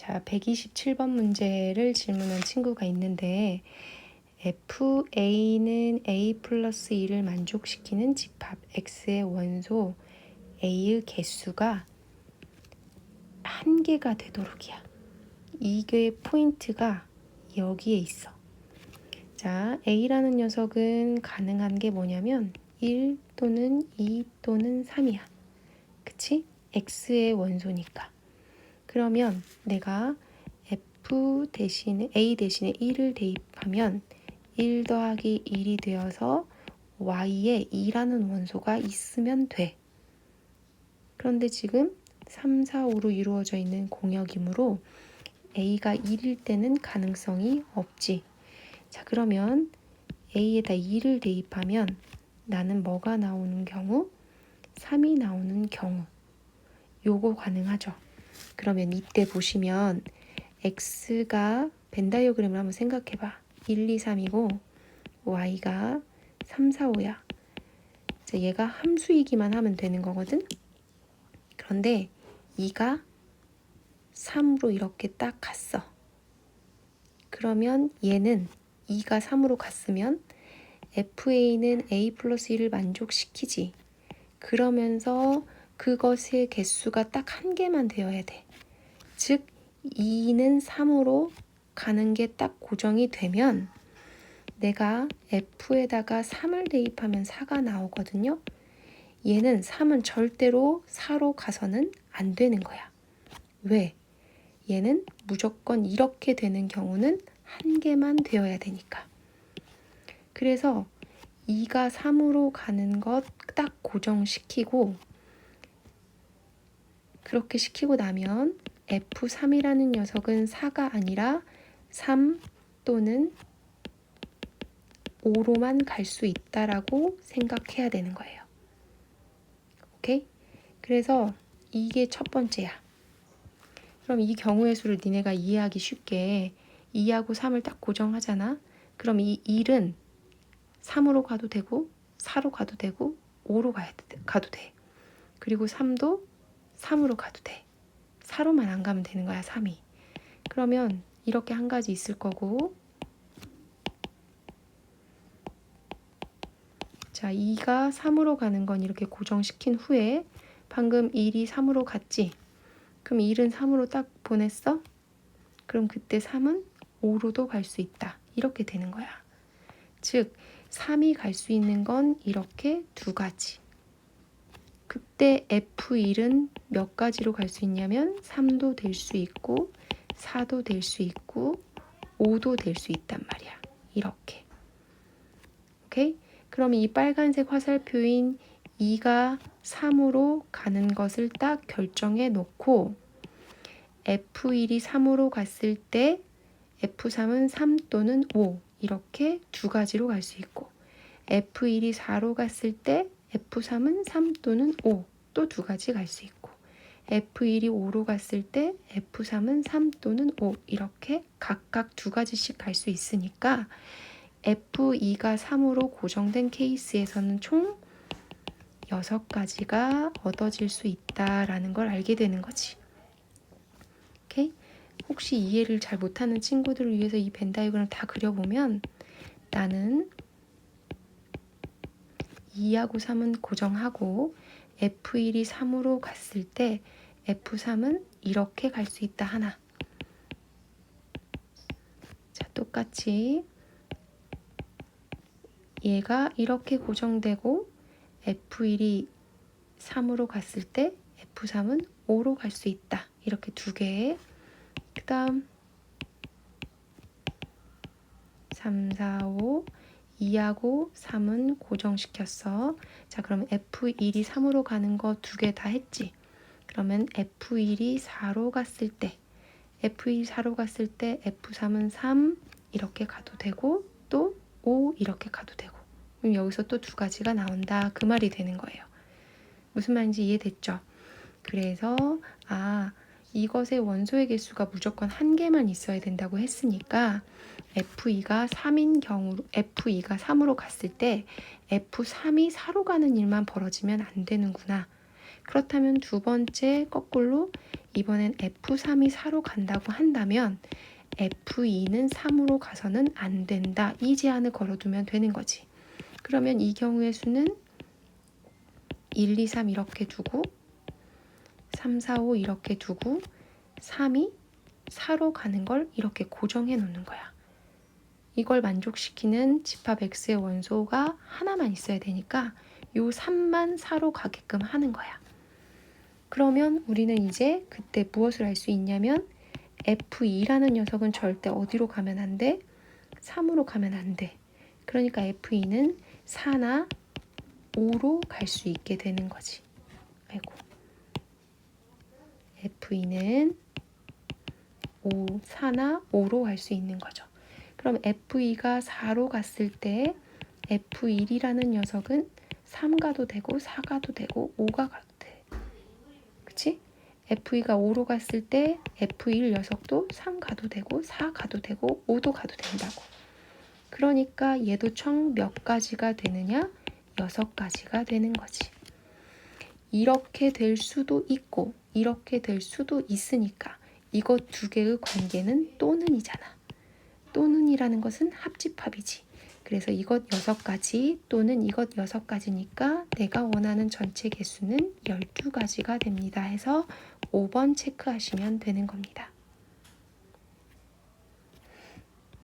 자, 127번 문제를 질문한 친구가 있는데 FA는 A 플러스 2를 만족시키는 집합 X의 원소 A의 개수가 한 개가 되도록이야. 이게 포인트가 여기에 있어. 자, A라는 녀석은 가능한 게 뭐냐면 1 또는 2 또는 3이야. 그치? X의 원소니까. 그러면 내가 F 대신에 A 대신에 1을 대입하면 1 더하기 1이 되어서 Y에 2라는 원소가 있으면 돼. 그런데 지금 3, 4, 5로 이루어져 있는 공역이므로 A가 1일 때는 가능성이 없지. 자, 그러면 A에다 2를 대입하면 나는 뭐가 나오는 경우? 3이 나오는 경우. 요거 가능하죠. 그러면 이때 보시면 x가 벤 다이어그램을 한번 생각해 봐. 1, 2, 3이고 y가 3, 4, 5야. 자, 얘가 함수이기만 하면 되는 거거든. 그런데 2가 3으로 이렇게 딱 갔어. 그러면 얘는 2가 3으로 갔으면 FA는 A 플러스 1을 만족시키지. 그러면서 그것의 개수가 딱 한 개만 되어야 돼. 즉 2는 3으로 가는 게 딱 고정이 되면 내가 F에다가 3을 대입하면 4가 나오거든요. 얘는 3은 절대로 4로 가서는 안 되는 거야. 왜? 얘는 무조건 이렇게 되는 경우는 한 개만 되어야 되니까. 그래서 2가 3으로 가는 것 딱 고정시키고 그렇게 시키고 나면 F3이라는 녀석은 4가 아니라 3 또는 5로만 갈 수 있다라고 생각해야 되는 거예요. 오케이? 그래서 이게 첫 번째야. 그럼 이 경우의 수를 니네가 이해하기 쉽게 2하고 3을 딱 고정하잖아. 그럼 이 1은 3으로 가도 되고 4로 가도 되고 5로 가야 돼, 가도 돼. 그리고 3도 3으로 가도 돼. 4로만 안 가면 되는 거야, 3이. 그러면 이렇게 한 가지 있을 거고 자, 2가 3으로 가는 건 이렇게 고정시킨 후에 방금 1이 3으로 갔지? 그럼 1은 3으로 딱 보냈어? 그럼 그때 3은 5로도 갈 수 있다. 이렇게 되는 거야. 즉, 3이 갈 수 있는 건 이렇게 두 가지. 그때 F1은 몇 가지로 갈 수 있냐면 3도 될 수 있고 4도 될 수 있고 5도 될 수 있단 말이야. 이렇게. 오케이? 그럼 이 빨간색 화살표인 2가 3으로 가는 것을 딱 결정해 놓고 F1이 3으로 갔을 때 F3은 3 또는 5 이렇게 두 가지로 갈 수 있고 F1이 4로 갔을 때 F3은 3 또는 5 또 두 가지 갈 수 있고 F1이 5로 갔을 때 F3은 3 또는 5 이렇게 각각 두 가지씩 갈 수 있으니까 F2가 3으로 고정된 케이스에서는 총 6가지가 얻어질 수 있다라는 걸 알게 되는 거지. 오케이? 혹시 이해를 잘 못하는 친구들을 위해서 이 벤 다이그램 다 그려보면 나는 2하고 3은 고정하고 F1이 3으로 갔을 때 F3은 이렇게 갈 수 있다 하나. 자, 똑같이 얘가 이렇게 고정되고 F1이 3으로 갔을 때 F3은 5로 갈 수 있다. 이렇게 두 개. 그 다음 3, 4, 5 2하고 3은 고정시켰어. 자, 그럼 F1이 3으로 가는 거 두 개 다 했지. 그러면 F1이 4로 갔을 때 F1이 4로 갔을 때 F3은 3 이렇게 가도 되고 또 5 이렇게 가도 되고 그럼 여기서 또 두 가지가 나온다. 그 말이 되는 거예요. 무슨 말인지 이해됐죠? 그래서 아 이것의 원소의 개수가 무조건 한 개만 있어야 된다고 했으니까 F2가 3인 경우 F2가 3으로 갔을 때 F3이 4로 가는 일만 벌어지면 안 되는구나. 그렇다면 두 번째 거꾸로 이번엔 F3이 4로 간다고 한다면 F2는 3으로 가서는 안 된다. 이 제한을 걸어두면 되는 거지. 그러면 이 경우의 수는 1, 2, 3 이렇게 두고 3, 4, 5 이렇게 두고 3이 4로 가는 걸 이렇게 고정해 놓는 거야. 이걸 만족시키는 집합 x의 원소가 하나만 있어야 되니까 요 3만 4로 가게끔 하는 거야. 그러면 우리는 이제 그때 무엇을 할수 있냐면 F2라는 녀석은 절대 어디로 가면 안 돼? 3으로 가면 안 돼. 그러니까 F2는 4나 5로 갈 수 있게 되는 거지. 아이고. F2는 5, 4나 5로 갈수 있는 거죠. 그럼 F2가 4로 갔을 때 F1이라는 녀석은 3 가도 되고 4 가도 되고 5가 가도 돼. 그치? F2가 5로 갔을 때 F1 녀석도 3 가도 되고 4 가도 되고 5도 가도 된다고. 그러니까 얘도 총 몇 가지가 되느냐? 6가지가 되는 거지. 이렇게 될 수도 있고 이렇게 될 수도 있으니까 이것 두 개의 관계는 또는이잖아. 또는이라는 것은 합집합이지. 그래서 이것 여섯 가지 또는 이것 여섯 가지니까 내가 원하는 전체 개수는 12가지가 됩니다 해서 5번 체크하시면 되는 겁니다.